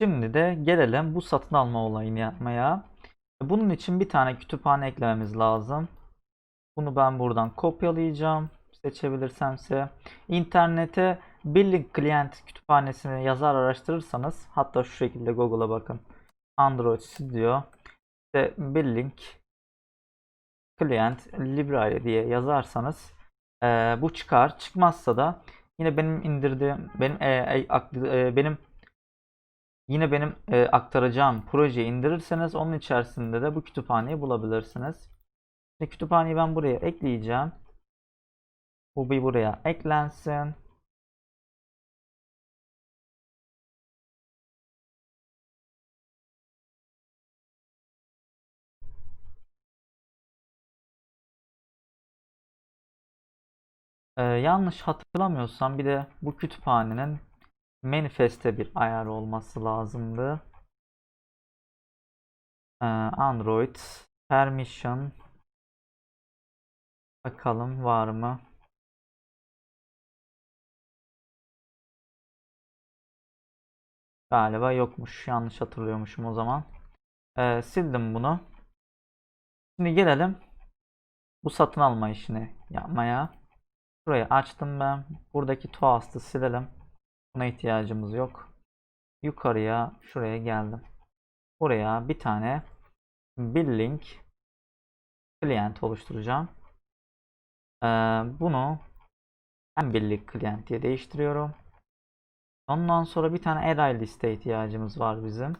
Şimdi de gelelim bu satın alma olayını yapmaya. Bunun için bir tane kütüphane eklememiz lazım. Bunu ben buradan kopyalayacağım. Seçebilirsemse. İnternete Billing Client kütüphanesini yazar araştırırsanız hatta şu şekilde Google'a bakın. Android Studio işte Billing Client Library diye yazarsanız eee, bu çıkar. Çıkmazsa da yine benim indirdiğim benim e, e, e, benim Yine benim e, aktaracağım projeyi indirirseniz onun içerisinde de bu kütüphaneyi bulabilirsiniz. Şimdi kütüphaneyi ben buraya ekleyeceğim. Bu bir buraya eklensin. E, yanlış hatırlamıyorsam bir de bu kütüphanenin manifeste bir ayar olması lazımdı. E, Android permission bakalım var mı? Galiba yokmuş. Yanlış hatırlıyormuşum o zaman. Ee, sildim bunu. Şimdi gelelim bu satın alma işini yapmaya. Şurayı açtım ben. Buradaki Toast'ı silelim. Buna ihtiyacımız yok. Yukarıya şuraya geldim. Buraya bir tane billing client oluşturacağım. Ee, bunu en billing client diye değiştiriyorum. Ondan sonra bir tane array liste ihtiyacımız var bizim.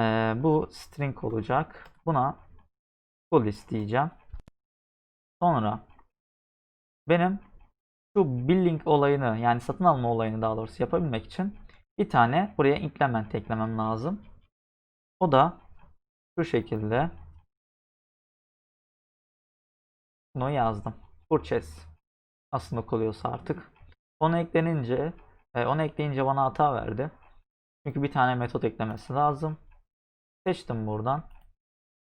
Ee, bu string olacak. Buna full list diyeceğim. Sonra benim şu billing olayını yani satın alma olayını daha doğrusu yapabilmek için bir tane buraya implement eklemem lazım. O da şu şekilde bunu yazdım. Purchase aslında okunuyorsa artık. Onu eklenince e, onu ekleyince bana hata verdi. Çünkü bir tane metot eklemesi lazım. Seçtim buradan.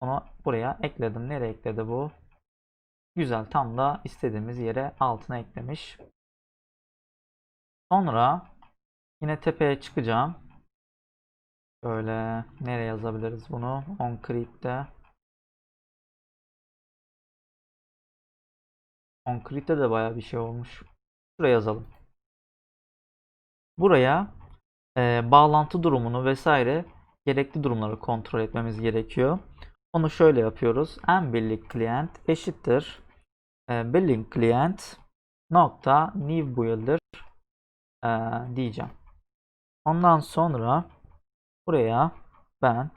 Onu buraya ekledim. Nereye ekledi bu? Güzel. Tam da istediğimiz yere altına eklemiş. Sonra yine tepeye çıkacağım. Böyle nereye yazabiliriz bunu? On create'de. On create'de de baya bir şey olmuş. Şuraya yazalım. Buraya e, bağlantı durumunu vesaire gerekli durumları kontrol etmemiz gerekiyor. Onu şöyle yapıyoruz. En billing client eşittir e, billing client nokta new builder e, diyeceğim. Ondan sonra buraya ben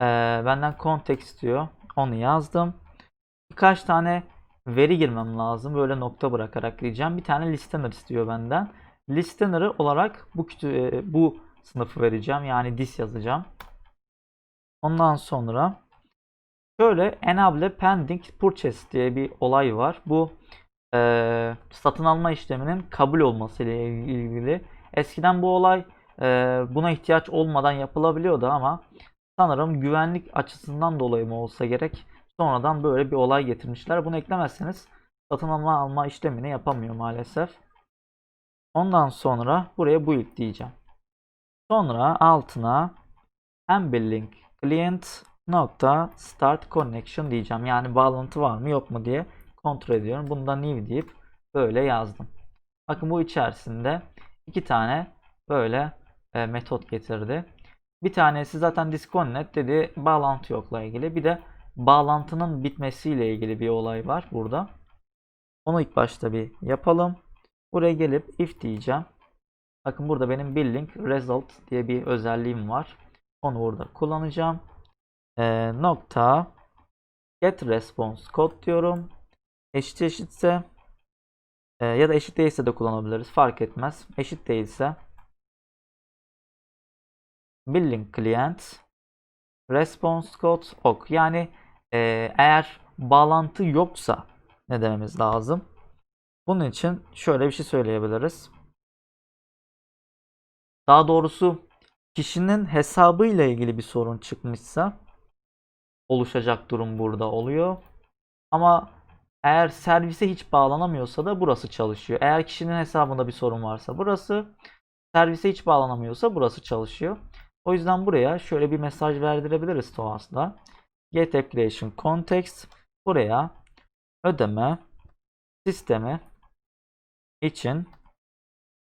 e, benden context istiyor. Onu yazdım. Birkaç tane veri girmem lazım. Böyle nokta bırakarak diyeceğim. Bir tane listener istiyor benden. Listener'ı olarak bu bu sınıfı vereceğim. Yani dis yazacağım. Ondan sonra şöyle enable pending purchase diye bir olay var. Bu e, satın alma işleminin kabul olması ile ilgili. Eskiden bu olay e, buna ihtiyaç olmadan yapılabiliyordu ama sanırım güvenlik açısından dolayı mı olsa gerek sonradan böyle bir olay getirmişler. Bunu eklemezseniz satın alma alma işlemini yapamıyor maalesef. Ondan sonra buraya build diyeceğim. Sonra altına mbilling client nokta start connection diyeceğim. Yani bağlantı var mı yok mu diye kontrol ediyorum. Bunda new deyip böyle yazdım. Bakın bu içerisinde iki tane böyle e, metot getirdi. Bir tanesi zaten disconnect dedi bağlantı yokla ilgili. Bir de bağlantının bitmesiyle ilgili bir olay var burada. Onu ilk başta bir yapalım. Buraya gelip if diyeceğim. Bakın burada benim billing result diye bir özelliğim var. Onu burada kullanacağım. Ee, nokta get response code diyorum. Eşit eşitse e, ya da eşit değilse de kullanabiliriz. Fark etmez. Eşit değilse billing client response code ok. Yani e, eğer bağlantı yoksa ne dememiz lazım? Bunun için şöyle bir şey söyleyebiliriz. Daha doğrusu kişinin hesabı ile ilgili bir sorun çıkmışsa oluşacak durum burada oluyor. Ama eğer servise hiç bağlanamıyorsa da burası çalışıyor. Eğer kişinin hesabında bir sorun varsa burası, servise hiç bağlanamıyorsa burası çalışıyor. O yüzden buraya şöyle bir mesaj verdirebiliriz TOAS'la. Get Application Context buraya ödeme sistemi için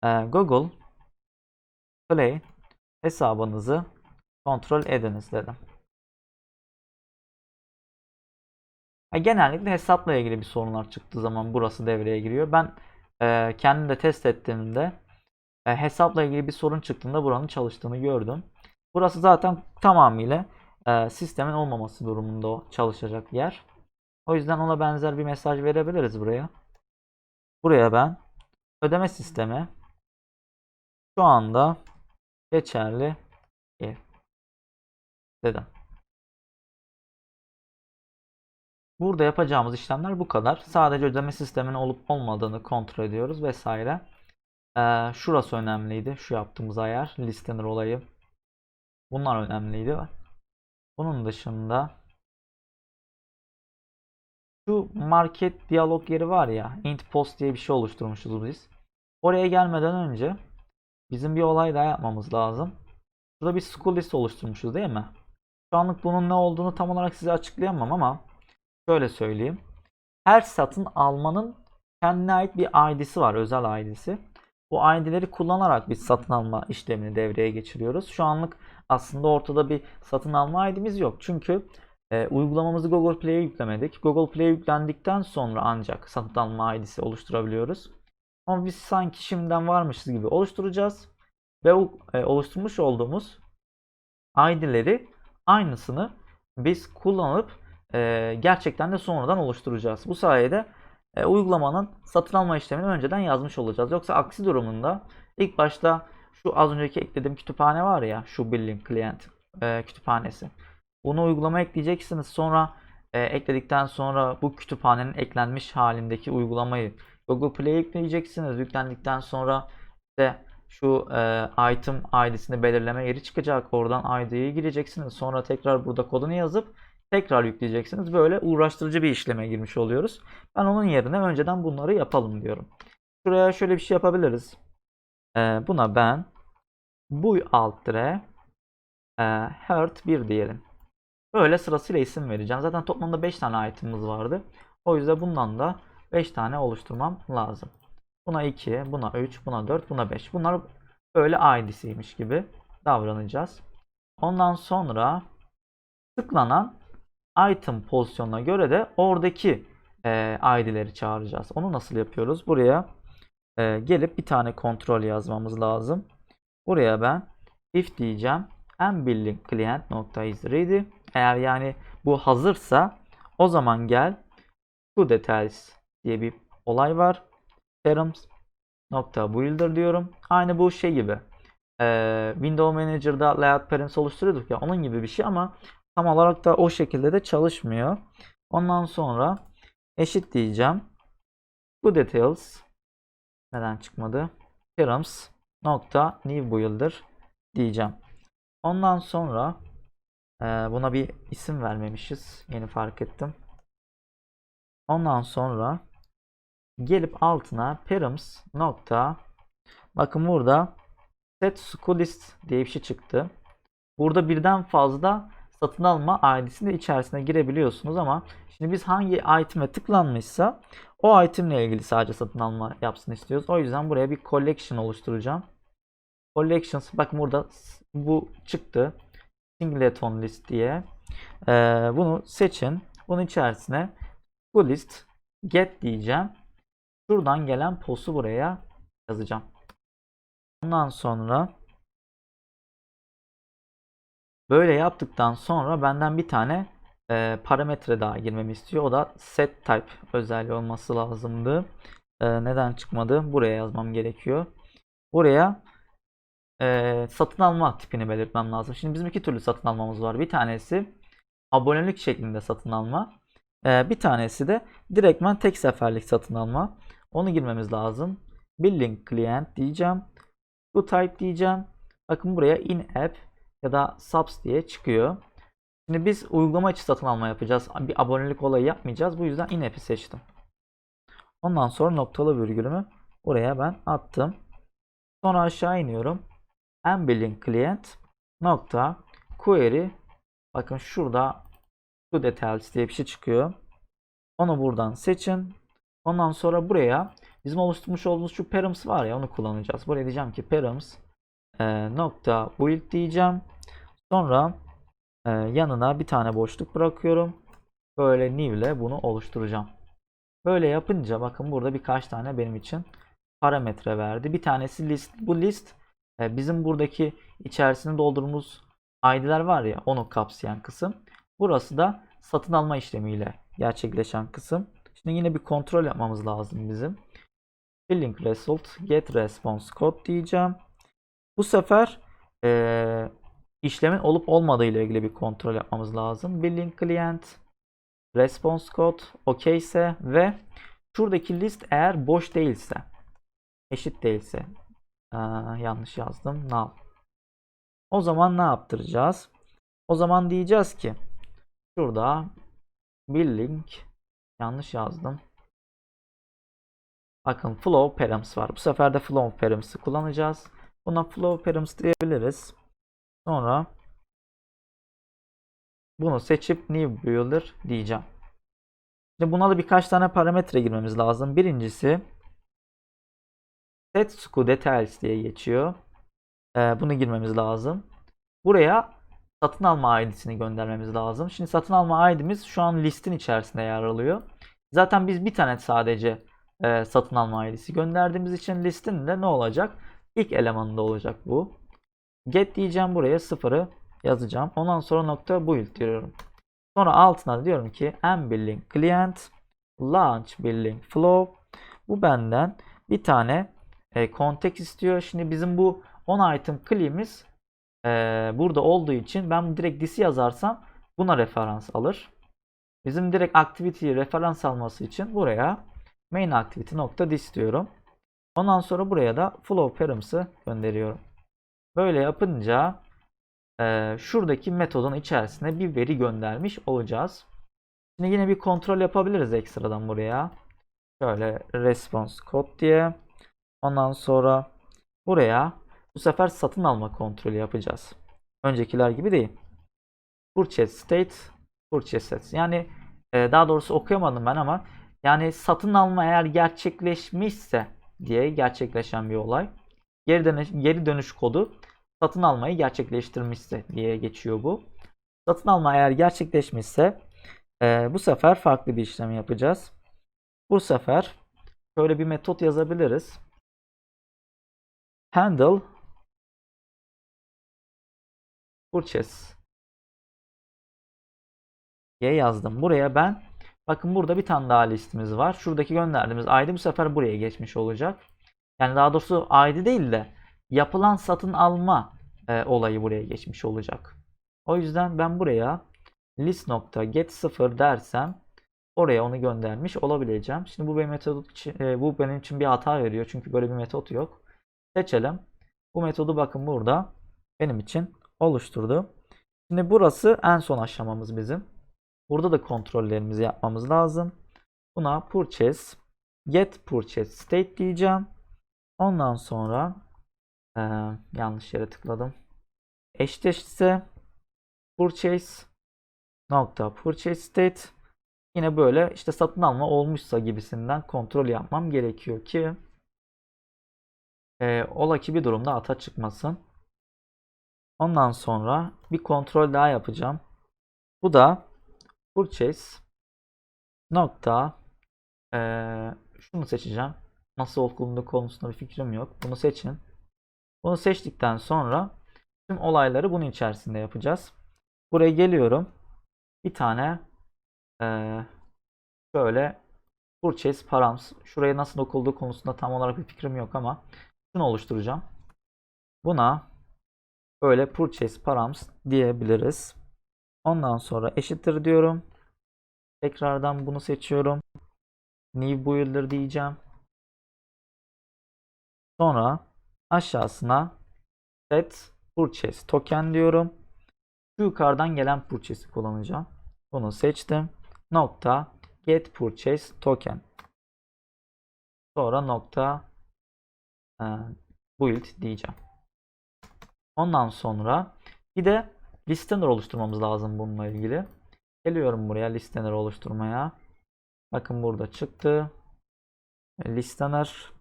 e, Google Play hesabınızı kontrol ediniz dedim. E, genellikle hesapla ilgili bir sorunlar çıktığı zaman burası devreye giriyor. Ben e, kendim de test ettiğimde e, hesapla ilgili bir sorun çıktığında buranın çalıştığını gördüm. Burası zaten tamamıyla e, sistemin olmaması durumunda çalışacak yer. O yüzden ona benzer bir mesaj verebiliriz buraya. Buraya ben ödeme sistemi şu anda geçerli değil dedim. Burada yapacağımız işlemler bu kadar. Sadece ödeme sisteminin olup olmadığını kontrol ediyoruz vesaire. Ee, şurası önemliydi. Şu yaptığımız ayar. Listener olayı. Bunlar önemliydi. Bunun dışında şu market diyalog yeri var ya. Int post diye bir şey oluşturmuşuz biz. Oraya gelmeden önce bizim bir olay daha yapmamız lazım. Burada bir school list oluşturmuşuz değil mi? Şu anlık bunun ne olduğunu tam olarak size açıklayamam ama şöyle söyleyeyim. Her satın almanın kendine ait bir ID'si var, özel ID'si. Bu ID'leri kullanarak biz satın alma işlemini devreye geçiriyoruz. Şu anlık aslında ortada bir satın alma ID'miz yok. Çünkü e, uygulamamızı Google Play'e yüklemedik. Google Play'e yüklendikten sonra ancak satın alma ID'si oluşturabiliyoruz. Ama biz sanki şimdiden varmışız gibi oluşturacağız. Ve e, oluşturmuş olduğumuz ID'leri aynısını biz kullanıp e, gerçekten de sonradan oluşturacağız. Bu sayede e, uygulamanın satın alma işlemini önceden yazmış olacağız. Yoksa aksi durumunda ilk başta şu az önceki eklediğim kütüphane var ya şu billing client e, kütüphanesi. Bunu uygulama ekleyeceksiniz. Sonra e, ekledikten sonra bu kütüphanenin eklenmiş halindeki uygulamayı Google Play'e ekleyeceksiniz. Yüklendikten sonra işte şu e, item ID'sini belirleme yeri çıkacak. Oradan ID'yi gireceksiniz. Sonra tekrar burada kodunu yazıp tekrar yükleyeceksiniz. Böyle uğraştırıcı bir işleme girmiş oluyoruz. Ben onun yerine önceden bunları yapalım diyorum. Şuraya şöyle bir şey yapabiliriz. E, buna ben bu alt dire e, hurt 1 diyelim. Böyle sırasıyla isim vereceğim. Zaten toplamda 5 tane item'ımız vardı. O yüzden bundan da 5 tane oluşturmam lazım. Buna 2, buna 3, buna 4, buna 5. Bunlar böyle ID'siymiş gibi davranacağız. Ondan sonra tıklanan item pozisyonuna göre de oradaki e, ID'leri çağıracağız. Onu nasıl yapıyoruz? Buraya e, gelip bir tane kontrol yazmamız lazım. Buraya ben if diyeceğim. mBilling client nokta is ready. Eğer yani bu hazırsa o zaman gel to details diye bir olay var. Params nokta builder diyorum. Aynı bu şey gibi. Ee, Windows Manager'da layout params oluşturuyorduk ya onun gibi bir şey ama tam olarak da o şekilde de çalışmıyor. Ondan sonra eşit diyeceğim. Bu details neden çıkmadı? Params nokta new builder diyeceğim. Ondan sonra e, buna bir isim vermemişiz. Yeni fark ettim. Ondan sonra gelip altına params nokta bakın burada set schoolist diye bir şey çıktı. Burada birden fazla satın alma de içerisine girebiliyorsunuz ama şimdi biz hangi item'e tıklanmışsa o itemle ilgili sadece satın alma yapsın istiyoruz. O yüzden buraya bir collection oluşturacağım. Collections bakın burada bu çıktı. Singleton list diye. Ee, bunu seçin. Bunun içerisine bu list get diyeceğim. Şuradan gelen post'u buraya yazacağım. Ondan sonra böyle yaptıktan sonra benden bir tane e, parametre daha girmemi istiyor. O da set type özelliği olması lazımdı. E, neden çıkmadı? Buraya yazmam gerekiyor. Buraya e, satın alma tipini belirtmem lazım. Şimdi bizim iki türlü satın almamız var. Bir tanesi abonelik şeklinde satın alma. E, bir tanesi de direktmen tek seferlik satın alma. Onu girmemiz lazım. Billing client diyeceğim. Bu type diyeceğim. Bakın buraya in app ya da subs diye çıkıyor. Şimdi biz uygulama içi satın alma yapacağız. Bir abonelik olayı yapmayacağız. Bu yüzden in app'i seçtim. Ondan sonra noktalı virgülümü oraya ben attım. Sonra aşağı iniyorum. Mbilling client nokta query bakın şurada şu details diye bir şey çıkıyor. Onu buradan seçin. Ondan sonra buraya bizim oluşturmuş olduğumuz şu params var ya onu kullanacağız. Buraya diyeceğim ki params e, nokta build diyeceğim. Sonra e, yanına bir tane boşluk bırakıyorum. Böyle new ile bunu oluşturacağım. Böyle yapınca bakın burada birkaç tane benim için parametre verdi. Bir tanesi list. Bu list e, bizim buradaki içerisinde doldurduğumuz ID'ler var ya onu kapsayan kısım. Burası da satın alma işlemiyle gerçekleşen kısım. Şimdi yine bir kontrol yapmamız lazım bizim. Billing result get response code diyeceğim. Bu sefer e, işlemin olup olmadığı ile ilgili bir kontrol yapmamız lazım. Billing client response code OK ise ve şuradaki list eğer boş değilse eşit değilse Aa, yanlış yazdım null. O zaman ne yaptıracağız? O zaman diyeceğiz ki şurada billing yanlış yazdım. Bakın flow params var. Bu sefer de flow params'ı kullanacağız. Buna flow params diyebiliriz. Sonra bunu seçip new builder diyeceğim. Şimdi buna da birkaç tane parametre girmemiz lazım. Birincisi set sku details diye geçiyor. Ee, bunu girmemiz lazım. Buraya satın alma ID'sini göndermemiz lazım. Şimdi satın alma ID'miz şu an listin içerisinde yer alıyor. Zaten biz bir tane sadece e, satın alma ID'si gönderdiğimiz için listin de ne olacak? İlk elemanında olacak bu. Get diyeceğim buraya sıfırı yazacağım. Ondan sonra nokta build diyorum. Sonra altına diyorum ki mbilling client launch billing flow. Bu benden bir tane e, context istiyor. Şimdi bizim bu on item cli'miz e, burada olduğu için ben direkt this yazarsam buna referans alır. Bizim direkt activity'yi referans alması için buraya main activity nokta this diyorum. Ondan sonra buraya da flow params'ı gönderiyorum. Böyle yapınca e, şuradaki metodun içerisine bir veri göndermiş olacağız. Şimdi yine bir kontrol yapabiliriz ekstradan buraya. Şöyle response code diye. Ondan sonra buraya bu sefer satın alma kontrolü yapacağız. Öncekiler gibi değil. Purchase state, purchase sets. Yani e, daha doğrusu okuyamadım ben ama yani satın alma eğer gerçekleşmişse diye gerçekleşen bir olay. Geri dönüş, geri dönüş kodu satın almayı gerçekleştirmişse diye geçiyor bu. Satın alma eğer gerçekleşmişse e, bu sefer farklı bir işlem yapacağız. Bu sefer şöyle bir metot yazabiliriz. Handle purchase diye yazdım. Buraya ben bakın burada bir tane daha listimiz var. Şuradaki gönderdiğimiz ID bu sefer buraya geçmiş olacak. Yani daha doğrusu ID değil de yapılan satın alma e, olayı buraya geçmiş olacak. O yüzden ben buraya list nokta get 0 dersem oraya onu göndermiş olabileceğim. Şimdi bu benim metodum için, e, bu benim için bir hata veriyor. Çünkü böyle bir metot yok. Seçelim. Bu metodu bakın burada benim için oluşturdu. Şimdi burası en son aşamamız bizim. Burada da kontrollerimizi yapmamız lazım. Buna purchase get purchase state diyeceğim. Ondan sonra ee, yanlış yere tıkladım. Eşleşse purchase nokta purchase state yine böyle işte satın alma olmuşsa gibisinden kontrol yapmam gerekiyor ki e, ola ki bir durumda hata çıkmasın. Ondan sonra bir kontrol daha yapacağım. Bu da purchase nokta e, şunu seçeceğim. Nasıl olduğunu konusunda bir fikrim yok. Bunu seçin. Bunu seçtikten sonra tüm olayları bunun içerisinde yapacağız. Buraya geliyorum. Bir tane e, şöyle purchase params. Şuraya nasıl okulduğu konusunda tam olarak bir fikrim yok ama şunu oluşturacağım. Buna böyle purchase params diyebiliriz. Ondan sonra eşittir diyorum. Tekrardan bunu seçiyorum. New builder diyeceğim. Sonra aşağısına set purchase token diyorum. Şu yukarıdan gelen purchase'i kullanacağım. Bunu seçtim. Nokta get purchase token. Sonra nokta e, build diyeceğim. Ondan sonra bir de listener oluşturmamız lazım bununla ilgili. Geliyorum buraya listener oluşturmaya. Bakın burada çıktı. Listener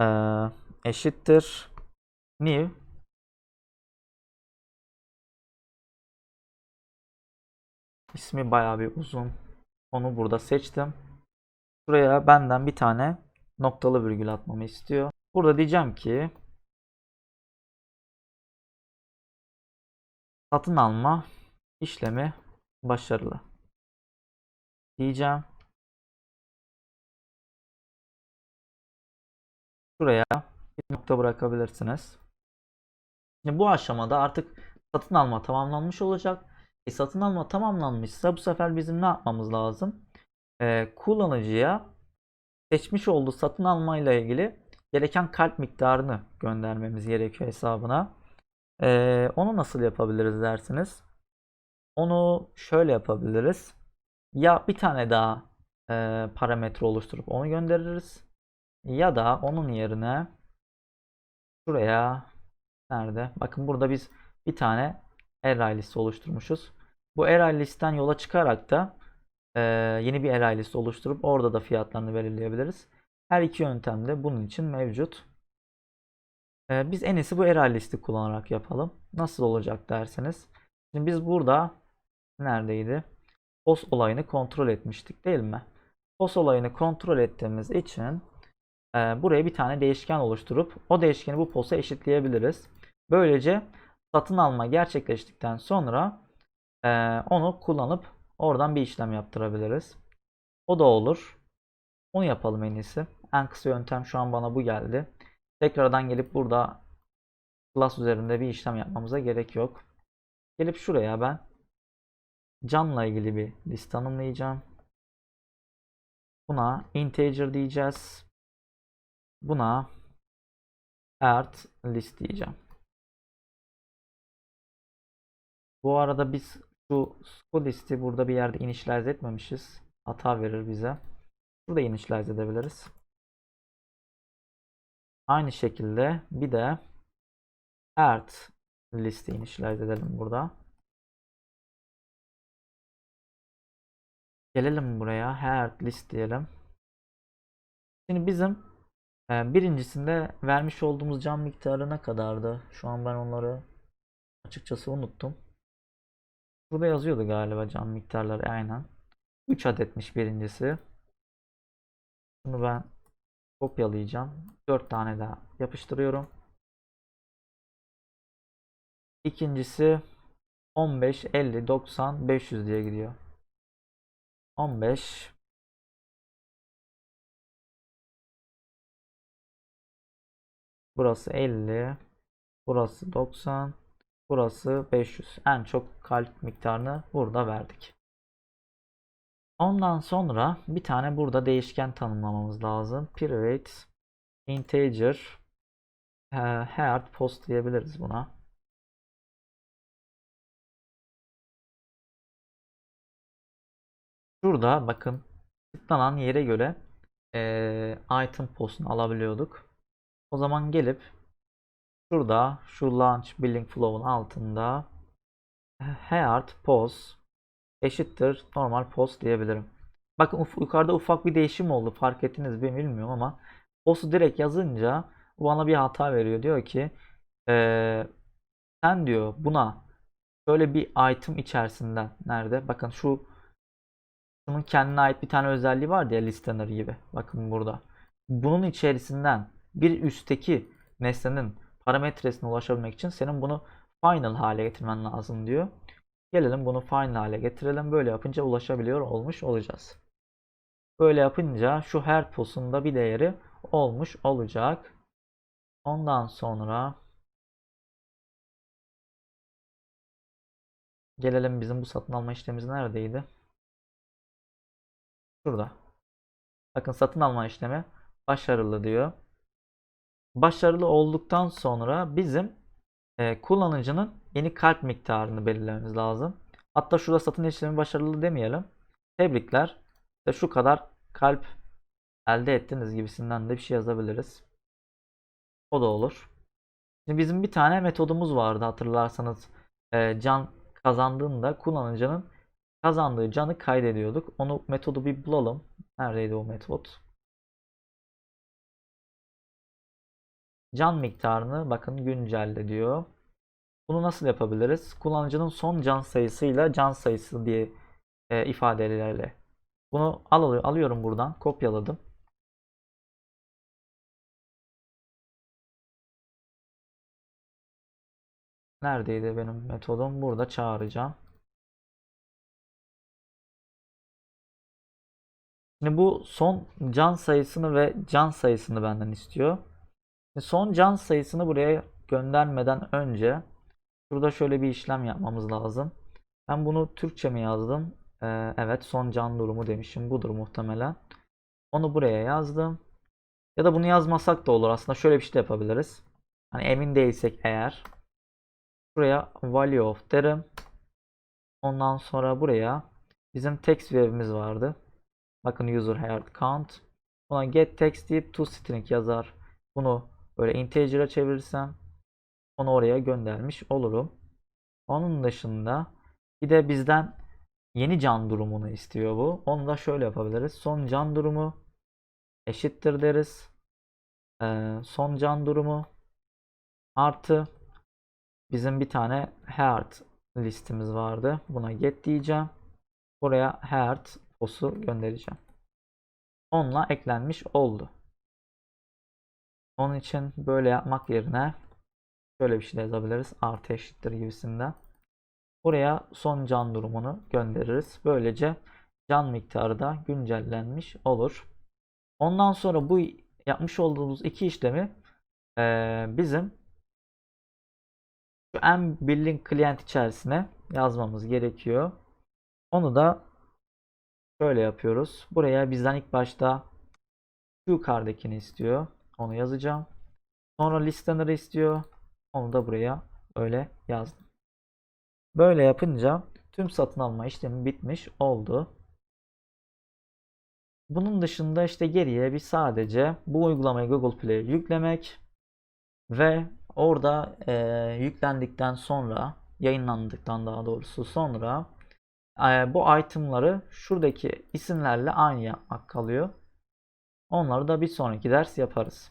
eee, eşittir new İsmi bayağı bir uzun. Onu burada seçtim. Buraya benden bir tane noktalı virgül atmamı istiyor. Burada diyeceğim ki satın alma işlemi başarılı. Diyeceğim. Şuraya nokta bırakabilirsiniz. Şimdi bu aşamada artık satın alma tamamlanmış olacak. E, satın alma tamamlanmışsa bu sefer bizim ne yapmamız lazım? Ee, kullanıcıya seçmiş olduğu satın alma ile ilgili gereken kalp miktarını göndermemiz gerekiyor hesabına. Ee, onu nasıl yapabiliriz dersiniz? Onu şöyle yapabiliriz. Ya bir tane daha e, parametre oluşturup onu göndeririz. Ya da onun yerine şuraya nerede? Bakın burada biz bir tane array liste oluşturmuşuz. Bu array listten yola çıkarak da e, yeni bir array liste oluşturup orada da fiyatlarını belirleyebiliriz. Her iki yöntem de bunun için mevcut. E, biz en iyisi bu array listi kullanarak yapalım. Nasıl olacak derseniz. Şimdi biz burada neredeydi? POS olayını kontrol etmiştik değil mi? POS olayını kontrol ettiğimiz için buraya bir tane değişken oluşturup o değişkeni bu POS'a eşitleyebiliriz. Böylece satın alma gerçekleştikten sonra e, onu kullanıp oradan bir işlem yaptırabiliriz. O da olur. Onu yapalım en iyisi. En kısa yöntem şu an bana bu geldi. Tekrardan gelip burada class üzerinde bir işlem yapmamıza gerek yok. Gelip şuraya ben canla ilgili bir liste tanımlayacağım. Buna integer diyeceğiz. Buna art list diyeceğim. Bu arada biz şu school listi burada bir yerde initialize etmemişiz. Hata verir bize. Burada initialize edebiliriz. Aynı şekilde bir de art listi initialize edelim burada. Gelelim buraya. Art list diyelim. Şimdi bizim birincisinde vermiş olduğumuz can miktarı ne kadardı? Şu an ben onları açıkçası unuttum. Burada yazıyordu galiba can miktarları aynen. 3 adetmiş birincisi. Bunu ben kopyalayacağım. 4 tane daha yapıştırıyorum. İkincisi 15, 50, 90, 500 diye gidiyor. 15 Burası 50 Burası 90 Burası 500. En çok kalp miktarını burada verdik. Ondan sonra bir tane burada değişken tanımlamamız lazım. Private integer heart post diyebiliriz buna. Şurada bakın tıklanan yere göre e, item postunu alabiliyorduk. O zaman gelip şurada şu launch billing flow'un altında heart post eşittir normal post diyebilirim. Bakın uf yukarıda ufak bir değişim oldu. Fark ettiniz mi bilmiyorum ama post'u direkt yazınca bana bir hata veriyor. Diyor ki ee, sen diyor buna şöyle bir item içerisinden nerede? Bakın şu bunun kendine ait bir tane özelliği var ya listener gibi. Bakın burada. Bunun içerisinden bir üstteki nesnenin parametresine ulaşabilmek için senin bunu final hale getirmen lazım diyor. Gelelim bunu final hale getirelim. Böyle yapınca ulaşabiliyor olmuş olacağız. Böyle yapınca şu her posunda bir değeri olmuş olacak. Ondan sonra gelelim bizim bu satın alma işlemimiz neredeydi? Şurada. Bakın satın alma işlemi başarılı diyor. Başarılı olduktan sonra bizim e, kullanıcının yeni kalp miktarını belirlememiz lazım. Hatta şurada satın işlemi başarılı demeyelim. Tebrikler. İşte şu kadar kalp elde ettiniz gibisinden de bir şey yazabiliriz. O da olur. Şimdi bizim bir tane metodumuz vardı hatırlarsanız. Ee, can kazandığında kullanıcının kazandığı canı kaydediyorduk. Onu metodu bir bulalım. Neredeydi o metot? Can miktarını bakın güncelle diyor. Bunu nasıl yapabiliriz? Kullanıcının son can sayısıyla can sayısı diye e, ifadelerle. Bunu al, alıyorum buradan. Kopyaladım. Neredeydi benim metodum? Burada çağıracağım. Şimdi bu son can sayısını ve can sayısını benden istiyor. Şimdi son can sayısını buraya göndermeden önce şurada şöyle bir işlem yapmamız lazım. Ben bunu Türkçe mi yazdım? Ee, evet son can durumu demişim. Budur muhtemelen. Onu buraya yazdım. Ya da bunu yazmasak da olur. Aslında şöyle bir şey de yapabiliriz. Hani emin değilsek eğer. Buraya value of derim. Ondan sonra buraya bizim text verimiz vardı. Bakın user head count. Buna get text deyip toString yazar. Bunu böyle integer'a çevirirsem onu oraya göndermiş olurum. Onun dışında bir de bizden yeni can durumunu istiyor bu. Onu da şöyle yapabiliriz. Son can durumu eşittir deriz. Ee, son can durumu artı bizim bir tane heart listemiz vardı. Buna get diyeceğim. Buraya heart posu göndereceğim. Onunla eklenmiş oldu. Onun için böyle yapmak yerine şöyle bir şey de yazabiliriz. Artı eşittir gibisinden. Buraya son can durumunu göndeririz. Böylece can miktarı da güncellenmiş olur. Ondan sonra bu yapmış olduğumuz iki işlemi e, bizim şu M billing client içerisine yazmamız gerekiyor. Onu da şöyle yapıyoruz. Buraya bizden ilk başta yukarıdakini istiyor. Onu yazacağım. Sonra listener'ı istiyor. Onu da buraya öyle yazdım. Böyle yapınca tüm satın alma işlemi bitmiş oldu. Bunun dışında işte geriye bir sadece bu uygulamayı Google Play'e yüklemek ve orada e, yüklendikten sonra yayınlandıktan daha doğrusu sonra e, bu itemları şuradaki isimlerle aynı yapmak kalıyor. Onları da bir sonraki ders yaparız.